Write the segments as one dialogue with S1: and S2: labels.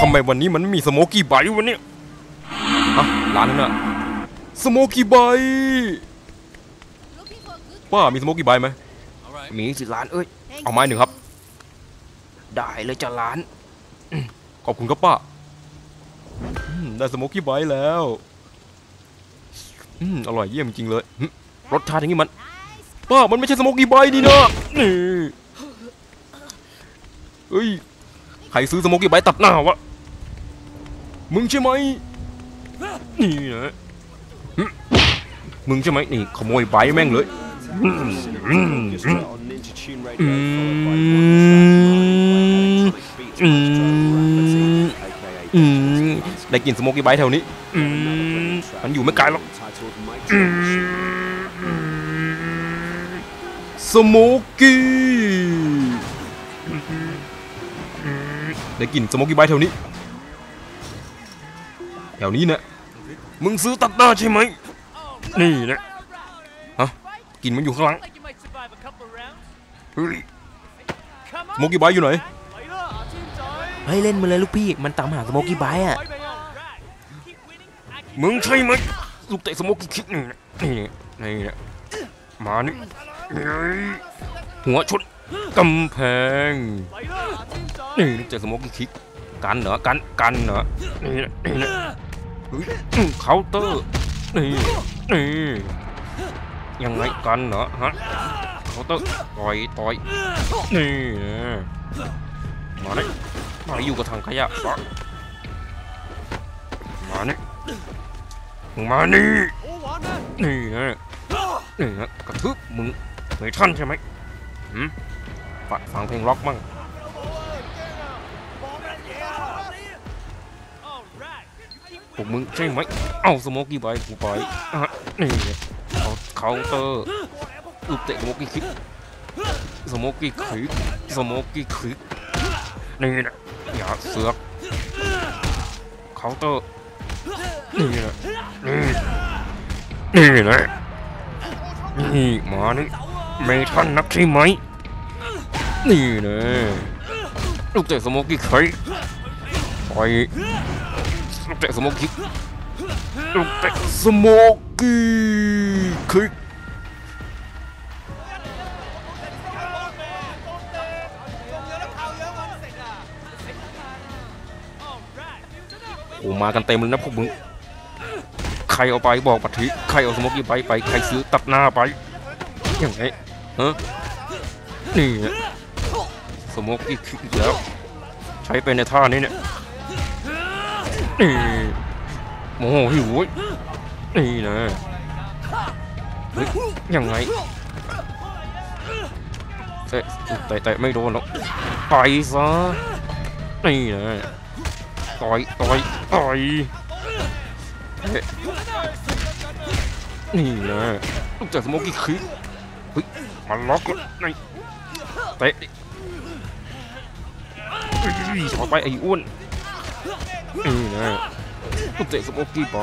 S1: ทำไมวันนี้มันไม่มีสโมกี้ไบต์วะเนี่ยฮะร้านนั้นน่ะสโมกี้ไบต์ป้ามีสโมกี้ไบต์ไหมมีสิร้านเอ้ยเอาไม้หนึ่งครับ ได้เลยจ้ะร้านอืมขอบคุณครับป้าอืมได้สโมกี้ไบต์แล้วอืมอร่อยเยี่ยมจริงเลยหึรสชาติอย่างนี้มัน ป้ามันไม่ใช่สโมกี้ไบต์นี่นะนี่เฮ้ยใครซื้อสโมกี้ไบต์ตัดหน้าวะ มึงใช่ไหมนี่นะมึงใช่ไหมนี่ขโมยไบแม่งเลยอืมอืมอืมอืมอืมได้กินสโมกี้ไบแถวนี้มันอยู่ไม่ไกลหรอกสโมกี้ได้กินสโมกี้ไบแถวนี้ แถวนี้นะมึงซื้อตัดหน้าใช่ไหม นี่นะฮะกินมันอยู่ข้างหลัง
S2: think you might survive a couple of rounds.
S1: เฮ้ย
S2: Come
S1: สโมกี้ไบต์อยู่ไหน
S2: Later, our team's on.
S3: เฮ้ยเล่นมาเลยลูกพี่ มันตามหาสโมกี้ไบต์อะ
S2: Right, keep winning. I keep
S1: มึงใช่ไหมลูกเตะสโมกี้คิกนี่นะนี่นี่นะมานี่นี่หัวชนกำแพง
S2: later, our team's on.
S1: นี่ลูกเตะสโมกี้คิกกันเหรอกันกันเหรอนี่นะนี่นะ เคาน์เตอร์นี่นี่ยังไงกันเหรอฮะเคาน์เตอร์ต่อยต่อยนี่มานี่มาอยู่กับทางขยะมาเนี่มึงมานี่นี่นะนี่นะกระทึบมึงไม่ท่านใช่ไหมหืมฟังฟังเพลงร็อกมั่ง วกมึงใช่ไหมเอาสโมกี้ไบกูไปนี่เขาเคาน์เตอร์ลูกเตะสโมกี้คิกสโมกี้คิกสโมกี้คิกนี่นะอย่าเสือกเคาน์เตอร์นี่นะนี่นี่นะนี่มานี่ไม่ทันนักใช่ไหมนี่นะลูกเตะสโมกี้คิกไป ลูกเตะสโมกคิกลูกเตะสโมกกี้คิกโอ้มากันเต็มเลยนะพวกมึง ใครเอาไปบอกปัทิใครเอาสมกี้ไปไป ใครซื้อตัดหน้าไปยังไงฮะนี่สมกกี้คิกอีกแล้ว ใช้ไปในท่านี้เนี่ย นี่โมโหหิวเว้ยนี่นะยังไงเตะเตะเตะไม่โดนหรอกต่อยซะนี่นะต่อยต่อยต่อยนี่นะลูกจากสโมกี้คิกเฮ้ยมาล็อกแล้วนี่เตะดิเฮ้ยถอยไปไอ้อ้วน นี่นะลูเตะสโมกกี้ไป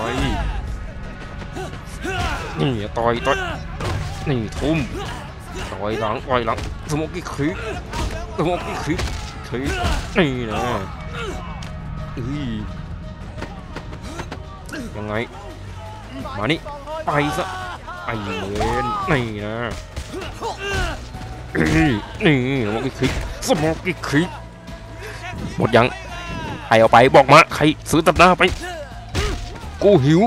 S1: นี่ต่อยต่อยนี่ทุ่มต่อยหลังต่อยหลังสโมกกี้คิกสโมกกี้คิกคลิกนี่นะเอ้ยยังไง มานี่ไปซะไอเวนนี่นะนี่นี่สโมกกี้คิกสโมกกี้คิกหมดยัง ใครเอาไปบอกมาใครซื้อตัดหน้าไป กูหิว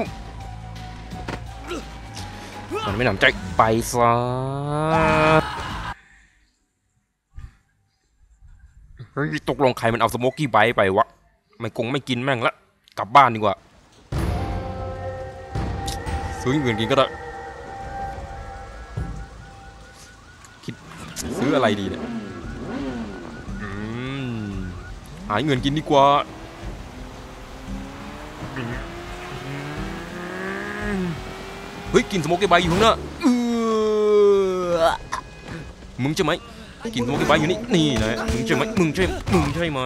S1: มันไม่หนำใจไปซะเฮ้ยตกลงใครมันเอาสโมกกี้ไบไปวะไม่กงไม่กินแม่งละกลับบ้านดีกว่า ซื้ออย่างอื่นกินก็ได้คิดซื้ออะไรดีเนี่ย อืม หาเงินกินดีกว่า เฮ้ย กินสโมกเกอร์ไบอยู่ข้างหน้ามึงใช่ไหม กินสโมกเกอร์ไบอยู่นี่ นี่นะมึงใช่ไหม มึงใช่ มึงใช่ไหม